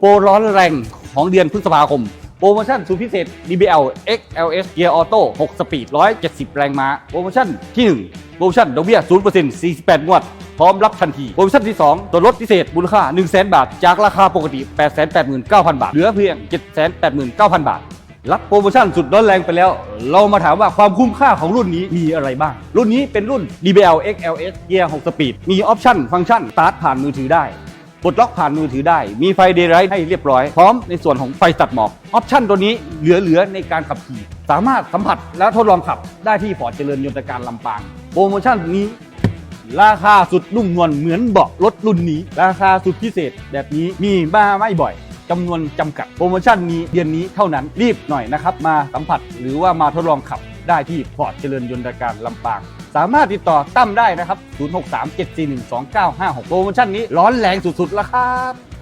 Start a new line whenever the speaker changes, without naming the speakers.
โปรร้อนแรงของเดือนพฤษภาคม โปรโมชั่นสุดพิเศษ DBL XLS Gear Auto 6 สปีด 170 แรงม้า โปรโมชั่นที่ 1 โปรโมชั่นดอกเบี้ย 0% 48 งวด พร้อมรับทันที โปรโมชั่นที่2ตัวลดพิเศษมูลค่า 100,000 บาท จากราคาปกติ 889,000 บาท เหลือเพียง 789,000 บาท รับโปรโมชั่นสุดร้อนแรงไปแล้ว เรามาถามว่าความคุ้มค่าของรุ่นนี้มีอะไรบ้าง รุ่นนี้เป็นรุ่น DBL XLS Gear 6 สปีด มีออปชั่นฟังก์ชันสตาร์ทผ่านมือถือได้ ปลดล็อกผ่านมือถือได้ มีไฟเดย์ไลท์ให้เรียบร้อย พร้อมในส่วนของไฟตัดหมอก ออปชั่นตัวนี้เหลือๆในการขับขี่ สามารถสัมผัสและทดลองขับได้ที่ฟอร์ดเจริญยนตการลำปาง โปรโมชั่นนี้ ราคาสุดนุ่มนวลเหมือนเบาะรถรุ่นนี้ ราคาสุดพิเศษแบบนี้มีมาไม่บ่อย จำนวนจำกัด โปรโมชั่นนี้เดือนนี้เท่านั้นรีบหน่อยนะครับ มาสัมผัสหรือว่ามาทดลองขับได้ที่ฟอร์ตเจริญยนตการลำปาง สามารถติดต่อตั้มได้นะครับ 0637412956 โปรโมชั่นนี้ร้อนแรงสุดๆแล้วครับ